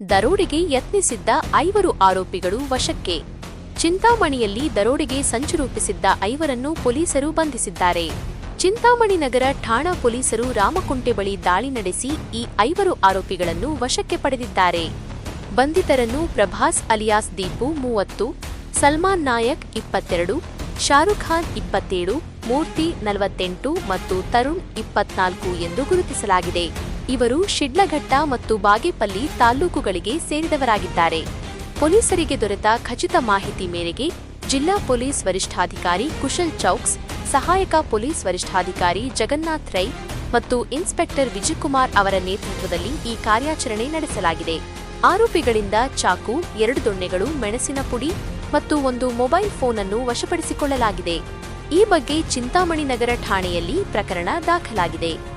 ದರೋಡೆಗೆ ಯತ್ನಿಸಿದ್ದ ಐವರು ಆರೋಪಿಗಳು ವಶಕ್ಕೆ. ಚಿಂತಾಮಣಿಯಲ್ಲಿ ದರೋಡೆಗೆ ಸಂಚು ರೂಪಿಸಿದ್ದ ಐವರನ್ನು ಪೊಲೀಸರು ಬಂಧಿಸಿದ್ದಾರೆ. ಚಿಂತಾಮಣಿ ನಗರ ಠಾಣಾ ಪೊಲೀಸರು ರಾಮಕುಂಟೆ ಬಳಿ ದಾಳಿ ನಡೆಸಿ ಈ ಐವರು ಆರೋಪಿಗಳನ್ನು ವಶಕ್ಕೆ ಪಡೆದಿದ್ದಾರೆ. ಬಂಧಿತರನ್ನು ಪ್ರಭಾಸ್ ಅಲಿಯಾಸ್ ದೀಪು ಮೂವತ್ತು, ಸಲ್ಮಾನ್ ನಾಯಕ್ ಇಪ್ಪತ್ತೆರಡು, ಶಾರುಖ್ ಖಾನ್ ಇಪ್ಪತ್ತೇಳು, ಮೂರ್ತಿ ನಲವತ್ತೆಂಟು ಮತ್ತು ತರುಣ್ ಇಪ್ಪತ್ನಾಲ್ಕು ಎಂದು ಗುರುತಿಸಲಾಗಿದೆ. ಇವರು ಶಿಡ್ಲಘಟ್ಟ ಮತ್ತು ಬಾಗೇಪಲ್ಲಿ ತಾಲ್ಲೂಕುಗಳಿಗೆ ಸೇರಿದವರಾಗಿದ್ದಾರೆ. ಪೊಲೀಸರಿಗೆ ದೊರೆತ ಖಚಿತ ಮಾಹಿತಿ ಮೇರೆಗೆ ಜಿಲ್ಲಾ ಪೊಲೀಸ್ ವರಿಷ್ಠಾಧಿಕಾರಿ ಕುಶಲ್ ಚೌಕ್ಸ್, ಸಹಾಯಕ ಪೊಲೀಸ್ ವರಿಷ್ಠಾಧಿಕಾರಿ ಜಗನ್ನಾಥ್ ರೈ ಮತ್ತು ಇನ್ಸ್ಪೆಕ್ಟರ್ ವಿಜಯಕುಮಾರ್ ಅವರ ನೇತೃತ್ವದಲ್ಲಿ ಈ ಕಾರ್ಯಾಚರಣೆ ನಡೆಸಲಾಗಿದೆ. ಆರೋಪಿಗಳಿಂದ ಚಾಕು, ಎರಡು ದೊಣ್ಣೆಗಳು, ಮೆಣಸಿನ ಪುಡಿ ಮತ್ತು ಒಂದು ಮೊಬೈಲ್ ಫೋನ್ ಅನ್ನು ವಶಪಡಿಸಿಕೊಳ್ಳಲಾಗಿದೆ. ಈ ಬಗ್ಗೆ ಚಿಂತಾಮಣಿ ನಗರ ಠಾಣೆಯಲ್ಲಿ ಪ್ರಕರಣ ದಾಖಲಾಗಿದೆ.